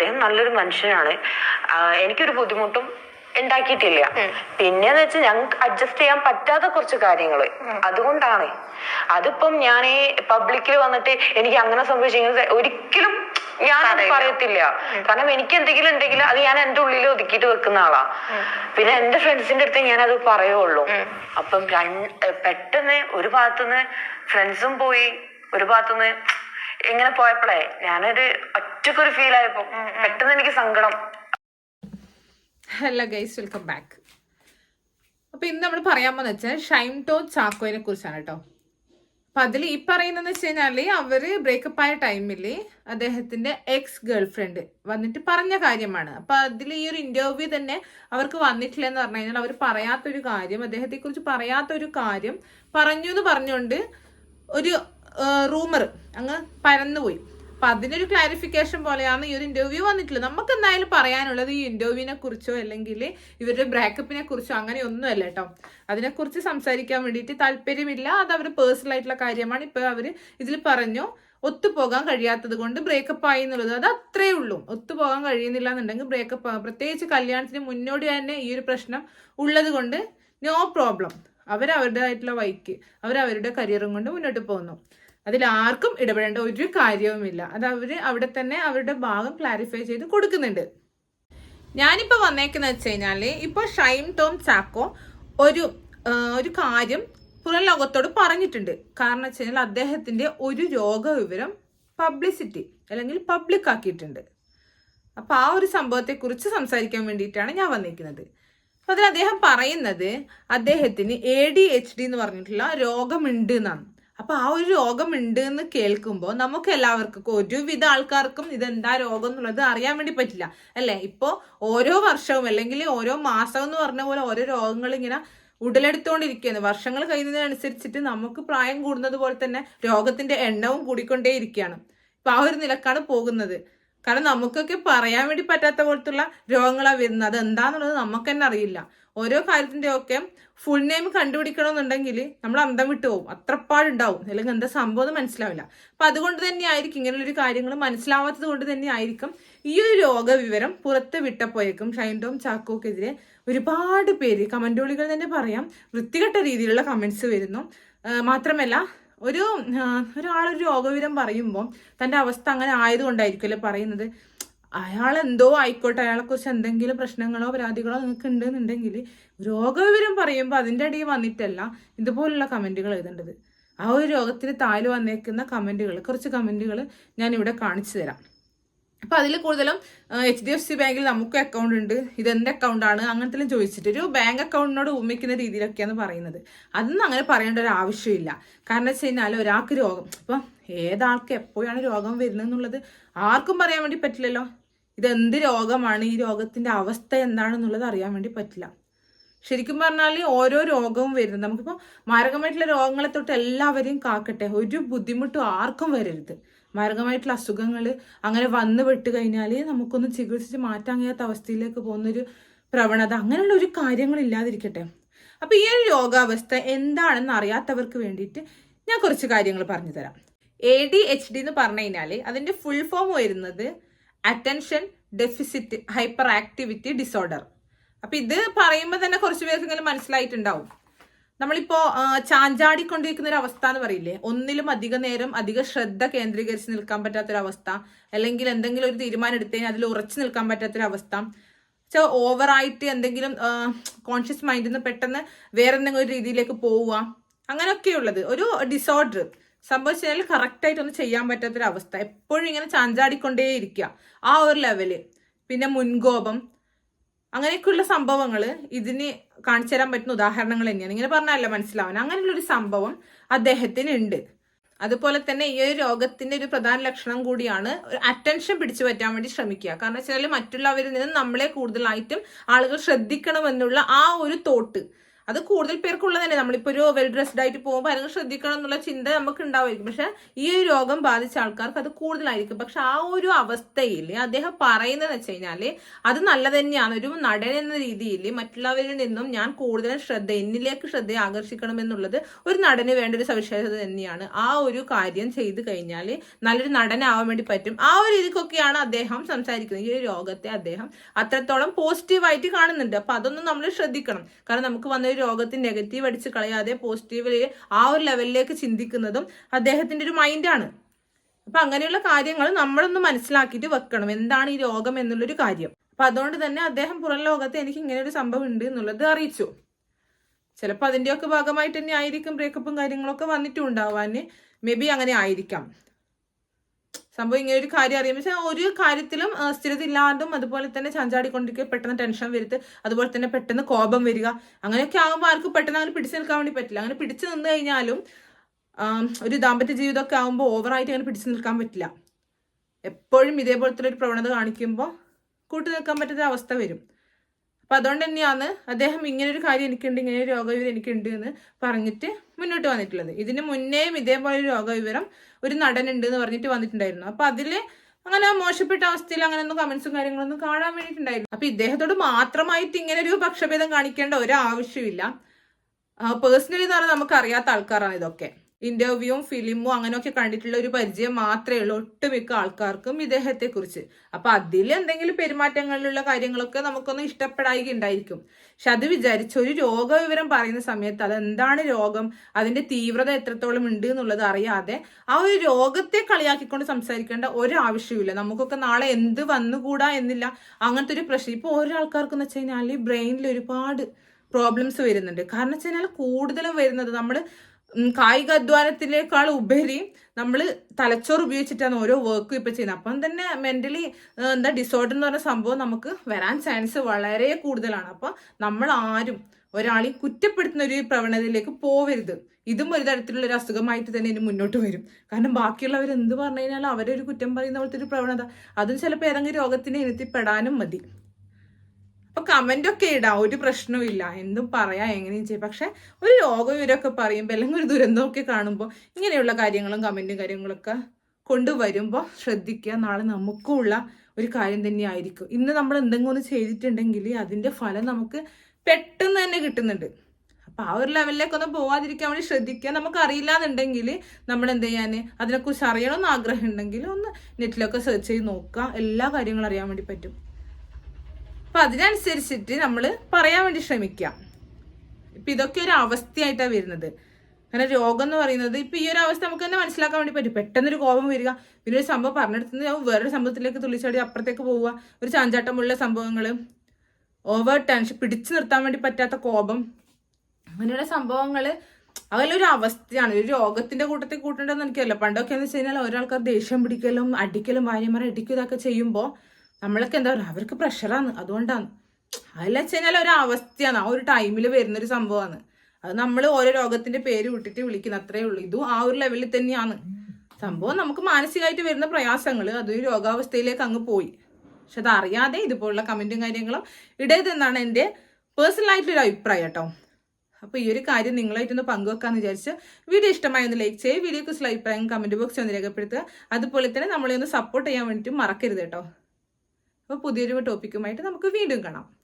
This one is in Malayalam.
അദ്ദേഹം നല്ലൊരു മനുഷ്യനാണ്. എനിക്കൊരു ബുദ്ധിമുട്ടും ഉണ്ടാക്കിയിട്ടില്ല. പിന്നെന്ന് വെച്ചാൽ ഞങ്ങൾക്ക് അഡ്ജസ്റ്റ് ചെയ്യാൻ പറ്റാത്ത കുറച്ച് കാര്യങ്ങൾ. അതുകൊണ്ടാണ്. അതിപ്പം ഞാൻ ഈ പബ്ലിക്കിൽ വന്നിട്ട് എനിക്ക് അങ്ങനെ സംഭവിച്ചു ഒരിക്കലും ഞാൻ പറയത്തില്ല. കാരണം എനിക്ക് എന്തെങ്കിലും ഉണ്ടെങ്കിൽ അത് ഞാൻ എന്റെ ഉള്ളിൽ ഒതുക്കിയിട്ട് വെക്കുന്ന ആളാ. പിന്നെ എന്റെ ഫ്രണ്ട്സിന്റെ അടുത്ത് ഞാൻ അത് പറയുള്ളൂ അപ്പം രണ്ട് പെട്ടെന്ന് ഒരു ഭാഗത്തുനിന്ന് ഫ്രണ്ട്സും പോയി ഒരു ഭാഗത്തുനിന്ന് ഇങ്ങനെ പോയപ്പോഴേ ഞാനൊരു ഒറ്റക്കൊരു ഫീൽ ആയപ്പോ പെട്ടെന്ന് എനിക്ക് സങ്കടം. ഹലോ ഗൈസ് വെൽക്കം ബാക്ക് അപ്പൊ ഇന്ന് നമ്മൾ പറയാൻ പോകുന്ന വെച്ചാൽ ഷൈം ടോ ചാക്കോയെ കുറിച്ചാണ് കേട്ടോ അപ്പൊ അതിൽ ഈ പറയുന്നതെന്ന് വെച്ച് കഴിഞ്ഞാൽ അവർ ബ്രേക്കപ്പ് ആയ ടൈമിൽ അദ്ദേഹത്തിന്റെ എക്സ് ഗേൾ ഫ്രണ്ട് വന്നിട്ട് പറഞ്ഞ കാര്യമാണ്. അപ്പൊ അതിൽ ഈ ഒരു ഇന്റർവ്യൂ തന്നെ അവർക്ക് വന്നിട്ടില്ല എന്ന് പറഞ്ഞു കഴിഞ്ഞാൽ അവർ പറയാത്തൊരു കാര്യം അദ്ദേഹത്തെ കുറിച്ച് പറയാത്തൊരു കാര്യം പറഞ്ഞു എന്ന് പറഞ്ഞുകൊണ്ട് ഒരു റൂമർ അങ്ങ് പരന്നുപോയി. അപ്പൊ അതിനൊരു ക്ലാരിഫിക്കേഷൻ പോലെയാണ് ഈ ഒരു ഇന്റർവ്യൂ വന്നിട്ടുള്ളത്. നമുക്ക് എന്തായാലും പറയാനുള്ളത് ഈ ഇന്റർവ്യൂവിനെ കുറിച്ചോ അല്ലെങ്കിൽ ഇവരുടെ ബ്രേക്കപ്പിനെ കുറിച്ചോ അങ്ങനെ ഒന്നുമല്ല കേട്ടോ. അതിനെക്കുറിച്ച് സംസാരിക്കാൻ വേണ്ടിയിട്ട് താല്പര്യമില്ല. അത് അവർ പേഴ്സണൽ ആയിട്ടുള്ള കാര്യമാണ്. ഇപ്പൊ അവർ ഇതിൽ പറഞ്ഞു ഒത്തുപോകാൻ കഴിയാത്തത് കൊണ്ട് ബ്രേക്കപ്പ് ആയി എന്നുള്ളത് അത് അത്രേ ഉള്ളൂ. ഒത്തുപോകാൻ കഴിയുന്നില്ല എന്നുണ്ടെങ്കിൽ ബ്രേക്കപ്പ് പ്രത്യേകിച്ച് കല്യാണത്തിന് മുന്നോടി തന്നെ ഈ ഒരു പ്രശ്നം ഉള്ളത് കൊണ്ട് നോ പ്രോബ്ലം അവരവരുടേതായിട്ടുള്ള വൈക്ക് അവരവരുടെ കരിയറും കൊണ്ട് മുന്നോട്ട് പോകുന്നു. അതിൽ ആർക്കും ഇടപെടേണ്ട ഒരു കാര്യവുമില്ല. അത് അവർ അവിടെ തന്നെ അവരുടെ ഭാഗം ക്ലാരിഫൈ ചെയ്ത് കൊടുക്കുന്നുണ്ട്. ഞാനിപ്പോൾ വന്നേക്കുന്ന വെച്ച് കഴിഞ്ഞാൽ ഇപ്പോൾ ഷൈം ടോം ചാക്കോ ഒരു ഒരു കാര്യം പുറം ലോകത്തോട് പറഞ്ഞിട്ടുണ്ട്. കാരണം വെച്ച് കഴിഞ്ഞാൽ അദ്ദേഹത്തിന്റെ ഒരു രോഗവിവരം പബ്ലിസിറ്റി അല്ലെങ്കിൽ പബ്ലിക് ആക്കിയിട്ടുണ്ട്. അപ്പോൾ ആ ഒരു സംഭവത്തെക്കുറിച്ച് സംസാരിക്കാൻ വേണ്ടിയിട്ടാണ് ഞാൻ വന്നിരിക്കുന്നത് അപ്പോൾ അതിൽ അദ്ദേഹം പറയുന്നത് അദ്ദേഹത്തിന് എ ഡി എച്ച് ഡി എന്ന് പറഞ്ഞിട്ടുള്ള രോഗമുണ്ട് എന്നാണ്. അപ്പൊ ആ ഒരു രോഗമുണ്ട് എന്ന് കേൾക്കുമ്പോൾ നമുക്ക് എല്ലാവർക്കും ഒരുവിധ ആൾക്കാർക്കും ഇതെന്താ രോഗം എന്നുള്ളത് അറിയാൻ വേണ്ടി പറ്റില്ല അല്ലെ? ഇപ്പോ ഓരോ വർഷവും അല്ലെങ്കിൽ ഓരോ മാസം എന്ന് പറഞ്ഞ പോലെ ഓരോ രോഗങ്ങൾ ഇങ്ങനെ ഉടലെടുത്തുകൊണ്ടിരിക്കുകയാണ് വർഷങ്ങൾ കഴിയുന്നതിനനുസരിച്ചിട്ട് നമുക്ക് പ്രായം കൂടുന്നത് പോലെ തന്നെ രോഗത്തിന്റെ എണ്ണവും കൂടിക്കൊണ്ടേയിരിക്കുകയാണ്. ഇപ്പൊ ആ ഒരു നിലക്കാണ് പോകുന്നത്. കാരണം നമുക്കൊക്കെ പറയാൻ വേണ്ടി പറ്റാത്ത പോലത്തുള്ള രോഗങ്ങളാണ് വരുന്നത്. അത് എന്താന്നുള്ളത് നമുക്ക് തന്നെ അറിയില്ല. ഓരോ കാര്യത്തിന്റെ ഒക്കെ ഫുൾ നെയിം കണ്ടുപിടിക്കണമെന്നുണ്ടെങ്കിൽ നമ്മൾ അന്തം വിട്ടു പോകും. അത്രപ്പാടുണ്ടാവും അല്ലെങ്കിൽ എന്താ സംഭവം മനസ്സിലാവില്ല. അപ്പൊ അതുകൊണ്ട് തന്നെ ആയിരിക്കും ഇങ്ങനെയുള്ളൊരു കാര്യങ്ങൾ മനസ്സിലാവാത്തത് കൊണ്ട് തന്നെ ആയിരിക്കും ഈ ഒരു രോഗവിവരം പുറത്ത് വിട്ടപ്പോയേക്കും ഷൈൻഡോം ചാക്കോക്കെതിരെ ഒരുപാട് പേര് കമന്റുകളികൾ തന്നെ പറയാം. വൃത്തികെട്ട രീതിയിലുള്ള കമന്റ്സ് വരുന്നു. മാത്രമല്ല ഒരു ഒരാളൊരു രോഗവിവരം പറയുമ്പോൾ തന്റെ അവസ്ഥ അങ്ങനെ ആയതുകൊണ്ടായിരിക്കുമല്ലേ പറയുന്നത്? അയാൾ എന്തോ ആയിക്കോട്ടെ അയാളെ കുറിച്ച് എന്തെങ്കിലും പ്രശ്നങ്ങളോ പരാതികളോ നിങ്ങൾക്ക് ഉണ്ടെന്നുണ്ടെങ്കിൽ രോഗവിവരം പറയുമ്പോൾ അതിന്റെ അടിയിൽ വന്നിട്ടല്ല ഇതുപോലുള്ള കമന്റുകൾ എഴുതേണ്ടത്. ആ ഒരു രോഗത്തിന് താഴെ വന്നേക്കുന്ന കമന്റുകൾ കുറച്ച് കമന്റുകൾ ഞാൻ ഇവിടെ കാണിച്ചു തരാം. അപ്പൊ അതിൽ കൂടുതലും എച്ച് ഡി എഫ് സി ബാങ്കിൽ നമുക്ക് അക്കൗണ്ട് ഉണ്ട്. ഇതെന്റെ അക്കൗണ്ട് ആണ്. അങ്ങനത്തെ ചോദിച്ചിട്ട് ഒരു ബാങ്ക് അക്കൗണ്ടിനോട് ഉമ്മിക്കുന്ന രീതിയിലൊക്കെയാണ് പറയുന്നത്. അതൊന്നും അങ്ങനെ പറയേണ്ട ഒരു ആവശ്യമില്ല. കാരണം വെച്ച് കഴിഞ്ഞാൽ ഒരാൾക്ക് രോഗം ഇപ്പം ഏതാൾക്ക് എപ്പോഴാണ് രോഗം വരുന്നത് എന്നുള്ളത് ആർക്കും പറയാൻ വേണ്ടി പറ്റില്ലല്ലോ. ഇതെന്ത് രോഗമാണ്? ഈ രോഗത്തിന്റെ അവസ്ഥ എന്താണെന്നുള്ളത് അറിയാൻ വേണ്ടി പറ്റില്ല. ശരിക്കും പറഞ്ഞാൽ ഓരോ രോഗവും വരുന്നത്. നമുക്കിപ്പോൾ മാരകമായിട്ടുള്ള രോഗങ്ങളെ തൊട്ട് എല്ലാവരെയും കാക്കട്ടെ. ഒരു ബുദ്ധിമുട്ടും ആർക്കും വരരുത്. മാരകമായിട്ടുള്ള അസുഖങ്ങൾ അങ്ങനെ വന്നു വിട്ട് കഴിഞ്ഞാൽ നമുക്കൊന്ന് ചികിത്സിച്ച് മാറ്റാൻ കഴിയാത്ത അവസ്ഥയിലേക്ക് പോകുന്നൊരു പ്രവണത അങ്ങനെയുള്ള ഒരു കാര്യങ്ങളില്ലാതിരിക്കട്ടെ ഇല്ലാതിരിക്കട്ടെ. അപ്പൊ ഈ ഒരു രോഗാവസ്ഥ എന്താണെന്ന് അറിയാത്തവർക്ക് വേണ്ടിയിട്ട് ഞാൻ കുറച്ച് കാര്യങ്ങൾ പറഞ്ഞു തരാം. എ ഡി എച്ച് ഡി എന്ന് പറഞ്ഞു കഴിഞ്ഞാൽ അതിന്റെ ഫുൾ ഫോം വരുന്നത് attention deficit hyper activity disorder അപ്പം ഇത് പറയുമ്പോൾ തന്നെ കുറച്ച് പേർക്കെങ്കിലും മനസ്സിലായിട്ടുണ്ടാവും. നമ്മളിപ്പോ ചാഞ്ചാടിക്കൊണ്ടിരിക്കുന്ന ഒരു അവസ്ഥ എന്ന് പറയില്ലേ? ഒന്നിലും അധിക നേരം അധിക ശ്രദ്ധ കേന്ദ്രീകരിച്ച് നിൽക്കാൻ പറ്റാത്തൊരവസ്ഥ അല്ലെങ്കിൽ എന്തെങ്കിലും ഒരു തീരുമാനം എടുത്തു കഴിഞ്ഞാൽ അതിൽ ഉറച്ചു നിൽക്കാൻ പറ്റാത്തൊരവസ്ഥ. സോ ഓവറായിട്ട് എന്തെങ്കിലും കോൺഷ്യസ് മൈൻഡിൽ നിന്ന് പെട്ടെന്ന് വേറെ എന്തെങ്കിലും ഒരു രീതിയിലേക്ക് പോവുക. അങ്ങനെയൊക്കെയുള്ളത്. ഒരു ഡിസോർഡർ സംഭവിച്ചു കഴിഞ്ഞാൽ കറക്റ്റായിട്ട് ഒന്നും ചെയ്യാൻ പറ്റാത്തൊരവസ്ഥ. എപ്പോഴും ഇങ്ങനെ ചാഞ്ചാടിക്കൊണ്ടേ ഇരിക്കുക ആ ഒരു ലെവൽ പിന്നെ മുൻകോപം. അങ്ങനെയൊക്കെയുള്ള സംഭവങ്ങൾ ഇതിന് കാണിച്ചു തരാൻ പറ്റുന്ന ഉദാഹരണങ്ങൾ തന്നെയാണ്. ഇങ്ങനെ പറഞ്ഞാലല്ല മനസ്സിലാവാൻ അങ്ങനെയുള്ള ഒരു സംഭവം അദ്ദേഹത്തിന് ഉണ്ട് അതുപോലെ തന്നെ ഈ ഒരു രോഗത്തിന്റെ ഒരു പ്രധാന ലക്ഷണം കൂടിയാണ് ഒരു അറ്റൻഷൻ പിടിച്ചു പറ്റാൻ വേണ്ടി ശ്രമിക്കുക. കാരണം വെച്ചാൽ മറ്റുള്ളവരിൽ നിന്നും നമ്മളെ കൂടുതലായിട്ടും ആളുകൾ ശ്രദ്ധിക്കണമെന്നുള്ള ആ ഒരു തോട്ട് അത് കൂടുതൽ പേർക്കുള്ളതന്നെ നമ്മളിപ്പോ ഒരു വെൽ ഡ്രസ്ഡ് ആയിട്ട് പോകുമ്പോൾ അല്ലെങ്കിൽ ശ്രദ്ധിക്കണം എന്നുള്ള ചിന്ത നമുക്ക് ഉണ്ടാവുമായിരിക്കും പക്ഷെ ഈ ഒരു രോഗം ബാധിച്ച ആൾക്കാർക്ക് അത് കൂടുതലായിരിക്കും. പക്ഷെ ആ ഒരു അവസ്ഥയിൽ അദ്ദേഹം പറയുന്നത് വെച്ച് കഴിഞ്ഞാൽ അത് നല്ല തന്നെയാണ്. ഒരു നടൻ എന്ന രീതിയിൽ മറ്റുള്ളവരിൽ നിന്നും ഞാൻ കൂടുതൽ ശ്രദ്ധ എന്നിലേക്ക് ശ്രദ്ധ ആകർഷിക്കണം എന്നുള്ളത് ഒരു നടന് വേണ്ട ഒരു സവിശേഷത തന്നെയാണ്. ആ ഒരു കാര്യം ചെയ്തു കഴിഞ്ഞാൽ നല്ലൊരു നടനാവാൻ വേണ്ടി പറ്റും. ആ ഒരു രീതിക്കൊക്കെയാണ് അദ്ദേഹം സംസാരിക്കുന്നത്. ഈ ഒരു രോഗത്തെ അദ്ദേഹം അത്രത്തോളം പോസിറ്റീവായിട്ട് കാണുന്നുണ്ട്. അപ്പൊ അതൊന്നും നമ്മൾ ശ്രദ്ധിക്കണം. കാരണം നമുക്ക് വന്ന ഒരു രോഗത്തിന് നെഗറ്റീവ് അടിച്ച് കളയാതെ പോസിറ്റീവിൽ ആ ഒരു ലെവലിലേക്ക് ചിന്തിക്കുന്നതും അദ്ദേഹത്തിന്റെ ഒരു മൈൻഡാണ് അപ്പൊ അങ്ങനെയുള്ള കാര്യങ്ങൾ നമ്മളൊന്ന് മനസ്സിലാക്കിയിട്ട് വെക്കണം. എന്താണ് ഈ രോഗം എന്നുള്ളൊരു കാര്യം. അപ്പൊ അതുകൊണ്ട് തന്നെ അദ്ദേഹം പുറം ലോകത്ത് എനിക്ക് ഇങ്ങനെ ഒരു സംഭവം ഉണ്ട് എന്നുള്ളത് അറിയിച്ചു. ചിലപ്പോൾ അതിന്റെയൊക്കെ ഭാഗമായിട്ട് തന്നെ ആയിരിക്കും ബ്രേക്കപ്പും കാര്യങ്ങളൊക്കെ വന്നിട്ടും മേ ബി അങ്ങനെ ആയിരിക്കാം. സംഭവം ഇങ്ങനെ ഒരു കാര്യം അറിയാം. പക്ഷേ ഒരു കാര്യത്തിലും സ്ഥിരത ഇല്ലാണ്ടും അതുപോലെ തന്നെ ചാഞ്ചാടിക്കൊണ്ടിരിക്കുക പെട്ടെന്ന് ടെൻഷൻ വരുത്ത് അതുപോലെ തന്നെ പെട്ടെന്ന് കോപം വരിക അങ്ങനെയൊക്കെ ആകുമ്പോൾ ആർക്കും പെട്ടെന്ന് അങ്ങനെ പിടിച്ചു നിൽക്കാൻ വേണ്ടി പറ്റില്ല. അങ്ങനെ പിടിച്ചു നിന്ന് കഴിഞ്ഞാലും ഒരു ദാമ്പത്യ ജീവിതമൊക്കെ ആകുമ്പോൾ ഓവറായിട്ട് അങ്ങനെ പിടിച്ചു നിൽക്കാൻ പറ്റില്ല. എപ്പോഴും ഇതേപോലത്തെ ഒരു പ്രവണത കാണിക്കുമ്പോൾ കൂട്ടു നിൽക്കാൻ പറ്റാത്ത അവസ്ഥ വരും. അപ്പൊ അതുകൊണ്ട് തന്നെയാണ് അദ്ദേഹം ഇങ്ങനെ ഒരു കാര്യം എനിക്കുണ്ട് ഇങ്ങനെ ഒരു രോഗവിവരം എനിക്കുണ്ട് എന്ന് പറഞ്ഞിട്ട് മുന്നോട്ട് വന്നിട്ടുള്ളത്. ഇതിന് മുന്നേയും ഇതേപോലെ ഒരു രോഗവിവരം ഒരു നടനുണ്ട് എന്ന് പറഞ്ഞിട്ട് വന്നിട്ടുണ്ടായിരുന്നു. അപ്പൊ അതിൽ അങ്ങനെ മോശപ്പെട്ട അവസ്ഥയിൽ അങ്ങനെ ഒന്നും കമന്റ്സും കാര്യങ്ങളൊന്നും കാണാൻ വേണ്ടിയിട്ടുണ്ടായിരുന്നു. അപ്പൊ ഇദ്ദേഹത്തോട് മാത്രമായിട്ട് ഇങ്ങനെ ഒരു പക്ഷഭേദം കാണിക്കേണ്ട ഒരു ആവശ്യമില്ല പേഴ്സണലി എന്ന് പറഞ്ഞാൽ നമുക്ക് അറിയാത്ത ആൾക്കാരാണ് ഇതൊക്കെ. ഇന്റർവ്യൂവും ഫിലിമും അങ്ങനെയൊക്കെ കണ്ടിട്ടുള്ള ഒരു പരിചയം മാത്രമേ ഉള്ളൂ. ഒട്ടുമിക്ക ആൾക്കാർക്കും ഇദ്ദേഹത്തെ കുറിച്ച് അപ്പൊ അതിൽ എന്തെങ്കിലും പെരുമാറ്റങ്ങളിലുള്ള കാര്യങ്ങളൊക്കെ നമുക്കൊന്ന് ഇഷ്ടപ്പെടായി ഉണ്ടായിരിക്കും പക്ഷെ അത് വിചാരിച്ച് ഒരു രോഗവിവരം പറയുന്ന സമയത്ത് അതെന്താണ് രോഗം? അതിന്റെ തീവ്രത എത്രത്തോളം ഉണ്ട് എന്നുള്ളത് അറിയാതെ ആ ഒരു രോഗത്തെ കളിയാക്കിക്കൊണ്ട് സംസാരിക്കേണ്ട ഒരു ആവശ്യമില്ല നമുക്കൊക്കെ നാളെ എന്ത് വന്നുകൂടാ എന്നില്ല. അങ്ങനത്തെ ഒരു പ്രശ്നം. ഇപ്പൊ ഓരോ ആൾക്കാർക്കെന്ന് വെച്ച് കഴിഞ്ഞാൽ ബ്രെയിനിൽ ഒരുപാട് പ്രോബ്ലംസ് വരുന്നുണ്ട്. കാരണം വെച്ച് കഴിഞ്ഞാൽ കൂടുതലും വരുന്നത് നമ്മൾ കായിക അധ്വാനത്തിനേക്കാൾ ഉപരി നമ്മൾ തലച്ചോറ് ഉപയോഗിച്ചിട്ടാണ് ഓരോ വർക്കും ഇപ്പം ചെയ്യുന്നത്. അപ്പം തന്നെ മെന്റലി എന്താ ഡിസോർഡർ എന്ന് പറഞ്ഞ സംഭവം നമുക്ക് വരാൻ ചാൻസ് വളരെ കൂടുതലാണ്. അപ്പം നമ്മൾ ആരും ഒരാളെ കുറ്റപ്പെടുത്തുന്ന ഒരു പ്രവണതയിലേക്ക് പോവരുത്. ഇതും ഒരു തരത്തിലുള്ള ഒരു അസുഖമായിട്ട് തന്നെ ഇനി മുന്നോട്ട് വരും. കാരണം ബാക്കിയുള്ളവർ എന്ത് പറഞ്ഞു കഴിഞ്ഞാൽ അവരൊരു കുറ്റം പറയുന്ന പോലത്തെ ഒരു പ്രവണത. അതും ചിലപ്പോൾ ഏതെങ്കിലും രോഗത്തിന് ഇനത്തിപ്പെടാനും മതി. അപ്പൊ കമന്റ് ഒക്കെ ഇടാ ഒരു പ്രശ്നവും ഇല്ല. എന്തും പറയാം എങ്ങനെയും ചെയ്യും. പക്ഷെ ഒരു രോഗവിവരമൊക്കെ പറയുമ്പോൾ അല്ലെങ്കിൽ ഒരു ദുരന്തമൊക്കെ കാണുമ്പോൾ ഇങ്ങനെയുള്ള കാര്യങ്ങളും കമന്റും കാര്യങ്ങളൊക്കെ കൊണ്ടുവരുമ്പോൾ ശ്രദ്ധിക്കുക. നാളെ നമുക്കും ഉള്ള ഒരു കാര്യം തന്നെയായിരിക്കും. ഇന്ന് നമ്മൾ എന്തെങ്കിലും ഒന്ന് ചെയ്തിട്ടുണ്ടെങ്കിൽ അതിന്റെ ഫലം നമുക്ക് പെട്ടെന്ന് തന്നെ കിട്ടുന്നുണ്ട്. അപ്പൊ ആ ഒരു ലെവലിലേക്ക് ഒന്ന് പോവാതിരിക്കാൻ വേണ്ടി ശ്രദ്ധിക്കുക. നമുക്ക് അറിയില്ല എന്നുണ്ടെങ്കിൽ നമ്മൾ എന്ത് ചെയ്യാൻ അതിനെക്കുറിച്ച് അറിയണമെന്ന് ആഗ്രഹം ഉണ്ടെങ്കിൽ ഒന്ന് നെറ്റിലൊക്കെ സെർച്ച് ചെയ്ത് നോക്കുക. എല്ലാ കാര്യങ്ങളും അറിയാൻ വേണ്ടി പറ്റും. അപ്പൊ അതിനനുസരിച്ചിട്ട് നമ്മൾ പറയാൻ വേണ്ടി ശ്രമിക്കാം ഇപ്പൊ ഇതൊക്കെ ഒരു അവസ്ഥയായിട്ടാണ് വരുന്നത്. അങ്ങനെ രോഗം എന്ന് പറയുന്നത് ഇപ്പൊ ഈ ഒരു അവസ്ഥ നമുക്ക് തന്നെ മനസ്സിലാക്കാൻ വേണ്ടി പറ്റും. പെട്ടെന്നൊരു കോപം വരിക പിന്നെ ഒരു സംഭവം പറഞ്ഞെടുത്ത് വേറൊരു സംഭവത്തിലേക്ക് തുള്ളിച്ചാടി അപ്പുറത്തേക്ക് പോവുക. ഒരു ചാഞ്ചാട്ടമുള്ള സംഭവങ്ങൾ ഓവർ ടെൻഷൻ പിടിച്ചു നിർത്താൻ വേണ്ടി പറ്റാത്ത കോപം. അങ്ങനെയുള്ള സംഭവങ്ങൾ അതിലൊരു അവസ്ഥയാണ്. ഒരു രോഗത്തിന്റെ കൂട്ടത്തിൽ കൂട്ടേണ്ടതെന്ന് എനിക്കല്ല പണ്ടൊക്കെ എന്ന് വെച്ച് കഴിഞ്ഞാൽ ഒരാൾക്കാർ ദേഷ്യം പിടിക്കലും അടിക്കലും ഭാര്യമാരെ ഇതൊക്കെ ചെയ്യുമ്പോൾ നമ്മളൊക്കെ എന്താ പറയുക അവർക്ക് പ്രഷറാണ്. അതുകൊണ്ടാണ്. അതല്ല വെച്ച് കഴിഞ്ഞാൽ ഒരു അവസ്ഥയാണ് ആ ഒരു ടൈമിൽ വരുന്നൊരു സംഭവമാണ് അത് നമ്മൾ ഓരോ രോഗത്തിന്റെ പേര് വിട്ടിട്ട് വിളിക്കുന്ന അത്രേ ഉള്ളൂ. ഇതും ആ ഒരു ലെവലിൽ തന്നെയാണ്. സംഭവം നമുക്ക് മാനസികമായിട്ട് വരുന്ന പ്രയാസങ്ങൾ അതൊരു രോഗാവസ്ഥയിലേക്ക് അങ്ങ് പോയി. പക്ഷെ അത് അറിയാതെ ഇതുപോലുള്ള കമന്റും കാര്യങ്ങളും ഇടരുതെന്നാണ് എന്റെ പേഴ്സണൽ ആയിട്ടുള്ള അഭിപ്രായം കേട്ടോ. അപ്പോൾ ഈ ഒരു കാര്യം നിങ്ങളായിട്ടൊന്ന് പങ്കുവെക്കാന്ന് വിചാരിച്ച് വീഡിയോ ഇഷ്ടമായി ഒന്ന് ലൈക്ക് ചെയ്യുക. വീഡിയോ കുറിച്ചുള്ള അഭിപ്രായം കമന്റ് ബോക്സിൽ ഒന്ന് രേഖപ്പെടുത്തുക. അതുപോലെ തന്നെ നമ്മളെ ഒന്ന് സപ്പോർട്ട് ചെയ്യാൻ വേണ്ടിയിട്ട് മറക്കരുത് കേട്ടോ. അപ്പോൾ പുതിയൊരു ടോപ്പിക്കുമായിട്ട് നമുക്ക് വീണ്ടും കാണാം.